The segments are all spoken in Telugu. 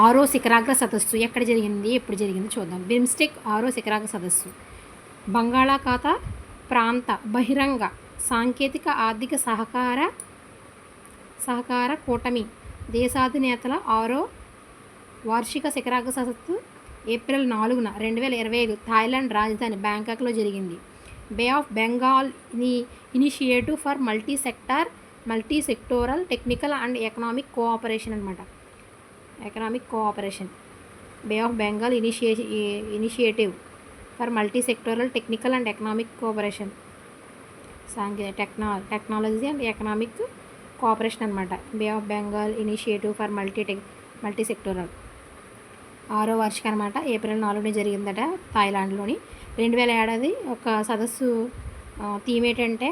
ఆరో శిఖరాగ్ర సదస్సు ఎక్కడ జరిగింది? ఎప్పుడు జరిగింది చూద్దాం. బిమ్స్టెక్ ఆరో శిఖరాగ్ర సదస్సు. బంగాళాఖాత ప్రాంత బహిరంగ సాంకేతిక ఆర్థిక సహకార సహకార కూటమి దేశాధినేతల ఆరో వార్షిక శిఖరాగ్ర సదస్సు ఏప్రిల్ నాలుగున రెండు వేల ఇరవై ఐదు థాయిలాండ్ రాజధాని బ్యాంకాక్లో జరిగింది. Bay of బెంగాల్ని initiative for multi sector multi sectoral technical and economic cooperation అనమాట economic cooperation bay of Bengal initiative initiative for multi sectoral technical and economic cooperation సాంకే techno technology and economic cooperation అనమాట bay of Bengal initiative for multi tech multi sectoral ఆరో వార్షిక అనమాట ఏప్రిల్ నాలుగునే జరిగిందట థాయిలాండ్లోని. రెండు వేల ఏడాది ఒక సదస్సు థీమ్ ఏంటంటే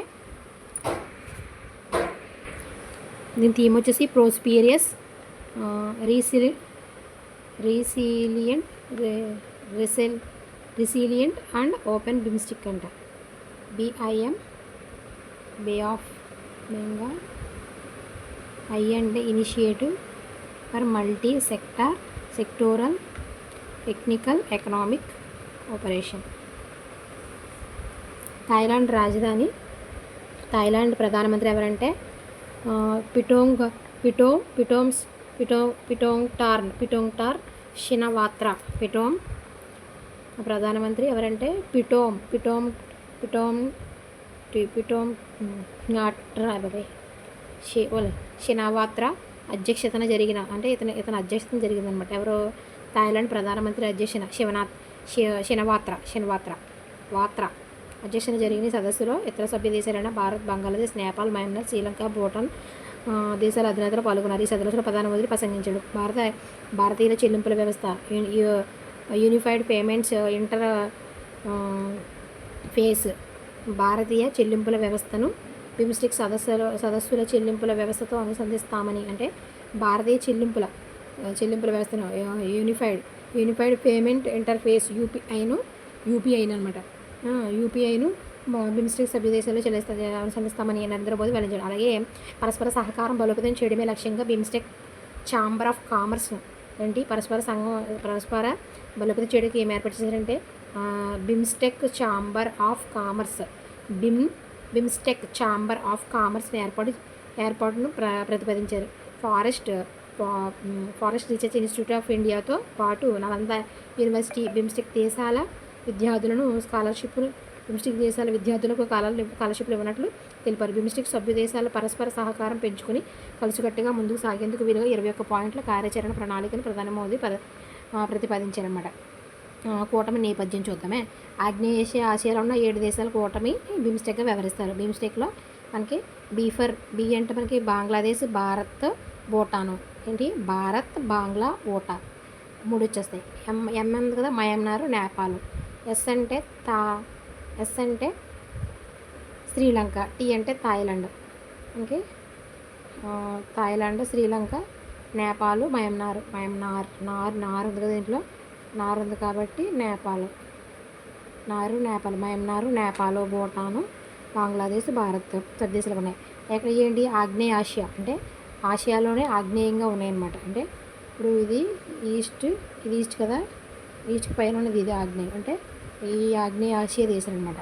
దీని థీమ్ వచ్చేసి prosperous resilient resilient resilient resilient and open BIMSTEC అంట. BIM bay of Bengal I and initiative for multi sector sectoral technical economic operation Thailand రాజధాని థాయిలాండ్ ప్రధానమంత్రి ఎవరంటే పిటోంగ్ పిటో పిటోమ్స్ పిటో పిటోంగ్ టార్న్ పిటోంగ్ టార్ షినవాత్రా పిటోమ్ ప్రధానమంత్రి ఎవరంటే పిటోమ్ పిటోమ్ పిటోమ్ పిటోమ్ నాట్రా షి షినావాత్రా అధ్యక్షతన జరిగిన అంటే ఇతను ఇతను అధ్యక్షతన జరిగిందనమాట. ఎవరు థాయిలాండ్ ప్రధానమంత్రి అధ్యక్షన శివనాథ్ శి శినవాత్ర శినవాత్ర వాత్ర అధ్యక్షన జరిగిన సదస్సులో ఇతర సభ్య దేశాలైన భారత్ బంగ్లాదేశ్ నేపాల్ మయన్మార్ శ్రీలంక భూటాన్ దేశాల అధినేతలు పాల్గొన్నారు. ఈ సదస్సులో ప్రధానమంత్రి ప్రసంగించాడు. భారత భారతీయుల చెల్లింపుల వ్యవస్థ యూనిఫైడ్ పేమెంట్స్ ఇంటర్ ఫేస్ భారతీయ చెల్లింపుల వ్యవస్థను బిమ్స్టిక్ సదస్సుల సదస్సుల చెల్లింపుల వ్యవస్థతో అనుసంధిస్తామని అంటే భారతీయ చెల్లింపుల చెల్లింపుల వ్యవస్థను యూనిఫైడ్ యూనిఫైడ్ పేమెంట్ ఇంటర్ఫేస్ యూపీఐను యూపీఐను అనమాట యూపీఐను బిమ్స్టెక్ సభ్య దేశాల్లో చెల్లిస్తా అనుసంధిస్తామని నరేంద్ర మోదీ వెల్లడించారు అలాగే పరస్పర సహకారం బలోపేతం చేయడమే లక్ష్యంగా బిమ్స్టెక్ ఛాంబర్ ఆఫ్ కామర్స్ ఏంటి? పరస్పర సంఘం పరస్పర బలోపేతం చేయడానికి ఏం ఏర్పాటు చేశారంటే BIMSTEC chamber of commerce BIM BIMSTEC chamber of కామర్స్ని ఏర్పాటు ఏర్పాటును ప్ర ప్రతిపాదించారు. Forest forest research institute of ఇండియాతో పాటు నలంద యూనివర్సిటీ బిమ్స్టెక్ దేశాల విద్యార్థులను స్కాలర్షిప్ను బిమ్స్టిక్ దేశాల విద్యార్థులకు కాలాలు స్కాలర్షిప్లు ఇవ్వనట్లు తెలిపారు. బిమ్స్టిక్ సభ్య దేశాల పరస్పర సహకారం పెంచుకుని కలిసికట్టుగా ముందుకు సాగేందుకు వీలుగా ఇరవై ఒక్క పాయింట్ల కార్యాచరణ ప్రణాళికను ప్రధాని మోదీ ప్ర ప్రతిపాదించారన్నమాట. కూటమి నేపథ్యం చూద్దామే. ఆగ్నేయేషియా ఆసియాలో ఉన్న ఏడు దేశాల కూటమి బిమ్స్టెక్గా వ్యవహరిస్తారు. బిమ్స్టెక్లో మనకి బీ అంటే మనకి బంగ్లాదేశ్ భారత్ భూటాను. ఏంటి? భారత్ బంగ్లా ఓటా మూడు వచ్చేస్తాయి ఎం ఎం కదా? మయమ్నారు నేపాల్. ఎస్ అంటే తా ఎస్ అంటే శ్రీలంక టీ అంటే Thailand. Okay? Thailand Sri Lanka Nepal Myanmar Myanmar నార్ నార్ ఉంది కదా దీంట్లో? నార్ ఉంది కాబట్టి నేపాల్. నారు నేపాల్ మయన్మార్ నేపాల్ భూటాను బంగ్లాదేశ్ భారత్ ప్రదేశాలు ఉన్నాయి. ఇక్కడ ఏంటి? ఆగ్నేయ ఆసియా. అంటే ఆసియాలోనే ఆగ్నేయంగా ఉన్నాయన్నమాట. అంటే ఇప్పుడు ఇది ఈస్ట్ ఇది ఈస్ట్ కదా? ఈస్ట్ పైన ఉన్నది ఇది ఆగ్నేయం. అంటే ఈ ఆగ్నేయ ఆసియా దేశం అనమాట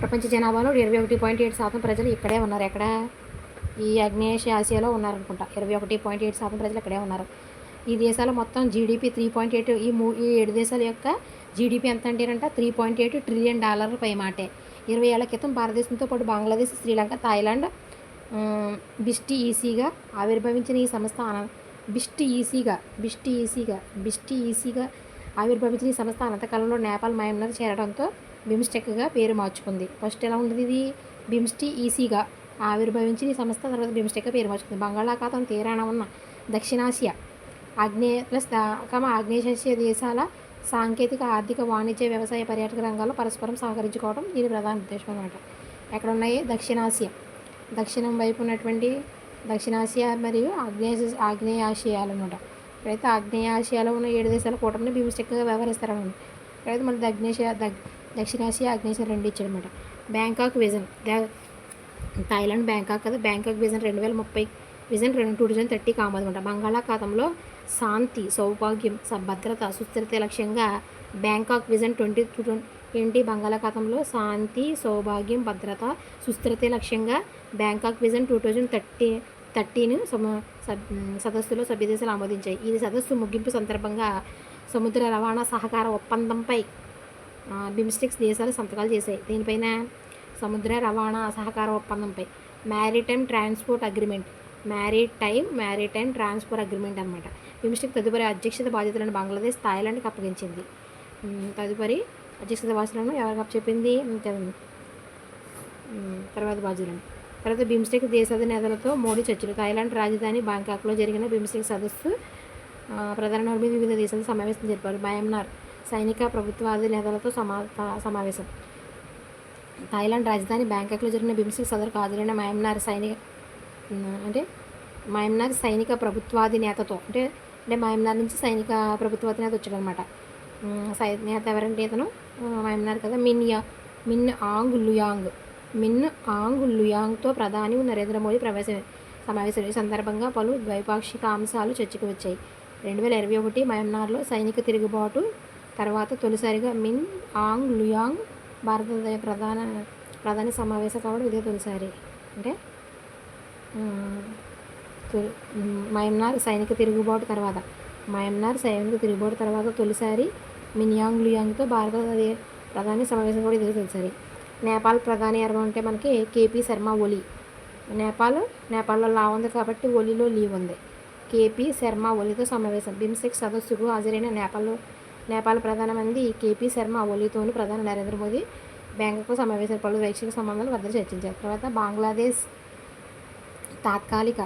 ప్రపంచ జనాభాలో ఇరవై ఒకటి పాయింట్ ఏడు శాతం ప్రజలు ఇక్కడే ఉన్నారు. ఎక్కడ ఈ ఆగ్నేయ ఆసియాలో ఉన్నారనుకుంటా. ఇరవై ఒకటి పాయింట్ ఏడు శాతం ప్రజలు ఇక్కడే ఉన్నారు. ఈ దేశాల మొత్తం జీడిపి త్రీ పాయింట్ ఎయిట్ ఈ మూ ఈ ఏడు దేశాల యొక్క జీడిపి ఎంత అంటేనంట? త్రీ పాయింట్ ఎయిట్ ట్రిలియన్ డాలర్ల పై మాటే. ఇరవై ఏళ్ళ క్రితం భారతదేశంతో పాటు బంగ్లాదేశ్ శ్రీలంక థాయిలాండ్ బిస్టి ఈసీగా ఆవిర్భవించిన ఈ సంస్థ అన బిస్టి ఈసీగా బిస్టి ఈసీగా బిస్టి ఈసీగా ఆవిర్భవించిన ఈ సంస్థ అనంతకాలంలో నేపాల్ మయంలో చేరడంతో బిమ్స్టెక్గా పేరు మార్చుకుంది. ఫస్ట్ ఎలా ఉండేది ఇది? బిమ్స్టి ఈసీగా ఆవిర్భవించిన ఈ సంస్థ తర్వాత బిమ్స్టెక్గా పేరు మార్చుకుంది. బంగాళాఖాతం తీరాన ఉన్న దక్షిణాసియా ఆగ్నేయ ప్లస్ కమ ఆగ్నేయాసియా దేశాల సాంకేతిక ఆర్థిక వాణిజ్య వ్యవసాయ పర్యాటక రంగాల్లో పరస్పరం సహకరించుకోవడం దీని ప్రధాన ఉద్దేశం అనమాట ఎక్కడ ఉన్నాయి దక్షిణాసియా. దక్షిణం వైపు ఉన్నటువంటి దక్షిణాసియా మరియు ఆగ్నేయ ఆగ్నేయాసియాలు అనమాట ఇక్కడైతే ఆగ్నేయాసియాలో ఉన్న ఏడు దేశాల కూటమిని బిమ్స్టెక్గా వ్యవహరిస్తారనమాట. ఇక్కడైతే మళ్ళీ దగ్నేషియా దగ్ దక్షిణాసియా ఆగ్నేయ రెండు ఇచ్చాడనమాట బ్యాంకాక్ విజన్ థాయిలాండ్ బ్యాంకాక్ కదా బ్యాంకాక్ విజన్ రెండు వేల ముప్పై విజన్ రెండు టూ థౌజండ్ థర్టీకి ఆమోదం బంగాళాఖాతంలో శాంతి సౌభాగ్యం భద్రత సుస్థిరత లక్ష్యంగా Bangkok vision twenty two twenty బంగాళాఖాతంలో శాంతి సౌభాగ్యం భద్రత సుస్థిరత లక్ష్యంగా Bangkok vision two thousand thirty థర్టీని సమ సదస్సులో సభ్యదేశాలు ఆమోదించాయి. ఈ సదస్సు ముగింపు సందర్భంగా సముద్ర రవాణా సహకార ఒప్పందంపై బిమ్స్టిక్స్ దేశాలు సంతకాలు చేశాయి. దీనిపైన సముద్ర రవాణా సహకార ఒప్పందంపై maritime transport agreement maritime maritime transport agreement అనమాట బిమ్స్టిక్ తదుపరి అధ్యక్షత బాధ్యతలను బంగ్లాదేశ్ థాయిలాండ్కి అప్పగించింది. తదుపరి అధ్యక్షత బాధ్యతలను ఎవరికి చెప్పింది? తర్వాత బాధ్యతలను. తర్వాత బిమ్స్టెక్ దేశాధినేతలతో మోడీ చర్చలు. థాయిలాండ్ రాజధాని బ్యాంకాక్లో జరిగిన బిమ్స్టెక్ సదస్సు ప్రధాన మీద వివిధ దేశాల సమావేశం జరిపారు. మయన్మార్ సైనిక ప్రభుత్వాధినేతలతో సమా సమావేశం. థాయిలాండ్ రాజధాని బ్యాంకాక్లో జరిగిన బిమ్స్టెక్ సదరుకు హాజరైన మయమ్నార్ సైనిక అంటే మయమ్నార్ సైనిక ప్రభుత్వాధినేతతో అంటే అంటే మయమ్నార్ నుంచి సైనిక ప్రభుత్వాధినేత వచ్చాడనమాట. సై నేత ఎవరంటే ఇతను? మయమ్నార్ కదా. మిన్ యా మిన్ ఆంగ్ లుయాంగ్. మిన్ ఆంగ్ లుయాంగ్తో ప్రధాని నరేంద్ర మోడీ ప్రవేశ సమావేశం ఈ సందర్భంగా పలు ద్వైపాక్షిక అంశాలు చర్చకు వచ్చాయి. రెండు వేల ఇరవై ఒకటి మయన్మార్లో సైనిక తిరుగుబాటు తర్వాత తొలిసారిగా మిన్ ఆంగ్ లుయాంగ్ భారత ప్రధాన ప్రధాని సమావేశం కావడం ఇదే తొలిసారి. అంటే తొలి- మయన్మార్ సైనిక తిరుగుబాటు తర్వాత మయన్మార్ సైనిక తిరుగుబాటు తర్వాత తొలిసారి మిన్యాంగ్ లుయాంగ్తో భారత ప్రధాని సమావేశం కూడా ఇదే తొలిసారి. నేపాల్ ప్రధాని ఎవరు అంటే మనకి కేపీ శర్మ ఒలి. నేపాల్ నేపాల్లో లా ఉంది కాబట్టి ఒలిలో లీవ్ ఉంది. కేపీ శర్మ ఒలితో సమావేశం. బిమ్సెక్ సదస్సుకు హాజరైన నేపాల్ నేపాల్ ప్రధానమంత్రి కేపీ శర్మ ఒలితోను ప్రధాని నరేంద్ర మోదీ బ్యాంకుకు సమావేశాలు పలు వైశ్విక సంబంధాలు వద్ద చర్చించారు. తర్వాత బంగ్లాదేశ్ తాత్కాలిక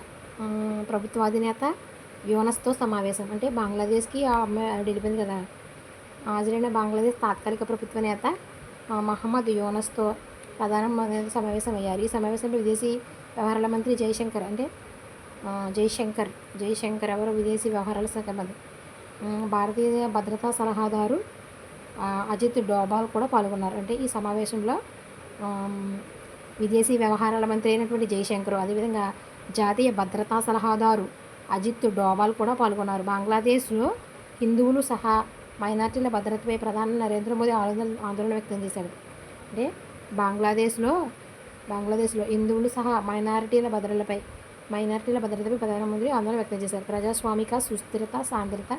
ప్రభుత్వాధినేత యోనస్తో సమావేశం. అంటే బంగ్లాదేశ్కి ఆ అమ్మాయి వెళ్ళిపోయింది కదా హాజరైన బంగ్లాదేశ్ తాత్కాలిక ప్రభుత్వ నేత మహమ్మద్ యోనస్తో ప్రధాన సమావేశమయ్యారు సమావేశం అయ్యారు. ఈ సమావేశంలో విదేశీ వ్యవహారాల మంత్రి జయశంకర్ అంటే జయశంకర్ జయశంకర్ ఎవరు? విదేశీ వ్యవహారాల శాఖ మంత్రి. భారతీయ భద్రతా సలహాదారు అజిత్ డోబాల్ కూడా పాల్గొన్నారు. అంటే ఈ సమావేశంలో విదేశీ వ్యవహారాల మంత్రి అయినటువంటి జయశంకర్ అదేవిధంగా జాతీయ భద్రతా సలహాదారు అజిత్ డోబాల్ కూడా పాల్గొన్నారు. బంగ్లాదేశ్లో హిందువులు సహా మైనార్టీల భద్రతపై ప్రధాని నరేంద్ర మోదీ ఆందోళన ఆందోళన వ్యక్తం చేశారు అంటే బంగ్లాదేశ్లో బంగ్లాదేశ్లో హిందువులు సహా మైనారిటీల భద్రతలపై మైనారిటీల భద్రతపై ప్రధానమంత్రి ఆందోళన వ్యక్తం చేశారు. ప్రజాస్వామిక సుస్థిరత సాంద్రత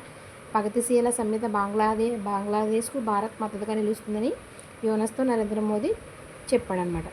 ప్రగతిశీల సమ్మిత బంగ్లాదే బంగ్లాదేశ్కు భారత్ మద్దతుగా నిలుస్తుందని యోనస్తో నరేంద్ర మోదీ చెప్పాడనమాట